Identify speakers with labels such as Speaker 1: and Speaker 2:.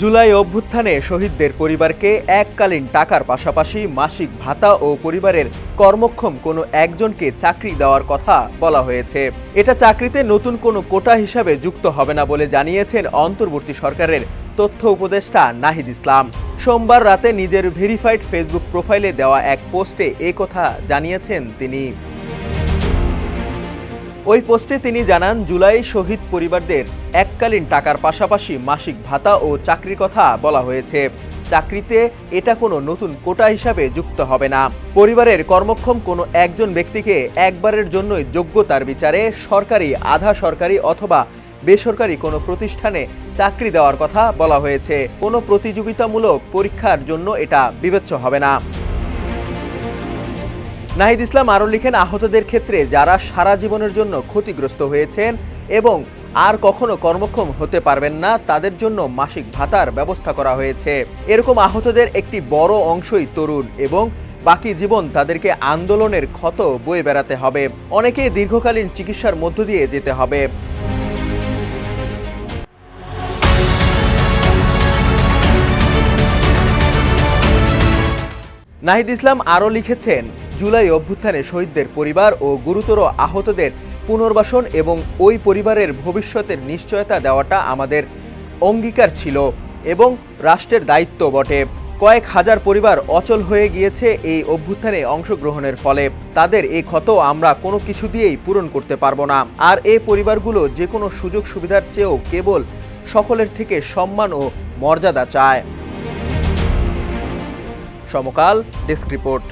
Speaker 1: জুলাই অভ্যুত্থানে শহীদদের পরিবারকে এককালীন টাকার পাশাপাশি মাসিক ভাতা ও পরিবারের কর্মক্ষম কোনো একজনকে চাকরি দেওয়ার কথা বলা হয়েছে। এটা চাকরিতে নতুন কোনো কোটা হিসাবে যুক্ত হবে না বলে জানিয়েছেন অন্তর্বর্তী সরকারের তথ্য উপদেষ্টা নাহিদ ইসলাম। সোমবার রাতে নিজের ভেরিফাইড ফেসবুক প্রোফাইলে দেওয়া এক পোস্টে কথা জানিয়েছেন তিনি। ওই পোস্টে তিনি জানান, জুলাই শহীদ পরিবারদের এককালীন টাকার পাশাপাশি মাসিক ভাতা ও চাকরির কথা বলা হয়েছে। চাকরিতে এটা কোনো নতুন কোটা হিসাবে যুক্ত হবে না। পরিবারের কর্মক্ষম কোনো একজন ব্যক্তিকে একবারের জন্যই যোগ্যতার বিচারে সরকারি আধা সরকারি অথবা বেসরকারি কোনো প্রতিষ্ঠানে চাকরি দেওয়ার কথা বলা হয়েছে। কোনো প্রতিযোগিতামূলক পরীক্ষার জন্য এটা বিবেচ্য হবে না। নাহিদ ইসলাম আরও লিখেন, আহতদের ক্ষেত্রে যারা সারা জীবনের জন্য ক্ষতিগ্রস্ত হয়েছেন এবং আর কখনো কর্মক্ষম হতে পারবেন না, তাদের জন্য মাসিক ভাতার ব্যবস্থা করা হয়েছে। এরকম আহতদের একটি বড় অংশই তরুণ এবং বাকি জীবন তাদেরকে আন্দোলনের ক্ষত বয়ে বেড়াতে হবে। অনেকে দীর্ঘকালীন চিকিৎসার মধ্য দিয়ে যেতে হবে। নাহিদ ইসলাম আরও লিখেছেন জুলাই অভ্যুত্থানে শহীদদের পরিবার ও গুরুতর আহতদের পুনর্বাসন এবং ওই পরিবারের ভবিষ্যতের নিশ্চয়তা দেওয়াটা আমাদের অঙ্গীকার ছিল এবং রাষ্ট্রের দায়িত্ব বটে। কয়েক হাজার পরিবার অচল হয়ে গিয়েছে এই অভ্যুত্থানে অংশগ্রহণের ফলে। তাদের এই ক্ষত আমরা কোনো কিছু দিয়েই পূরণ করতে পারব না। আর এই পরিবারগুলো যে কোনো সুযোগ সুবিধার চেয়েও কেবল সকলের থেকে সম্মান ও মর্যাদা চায়। Samakal, desk report.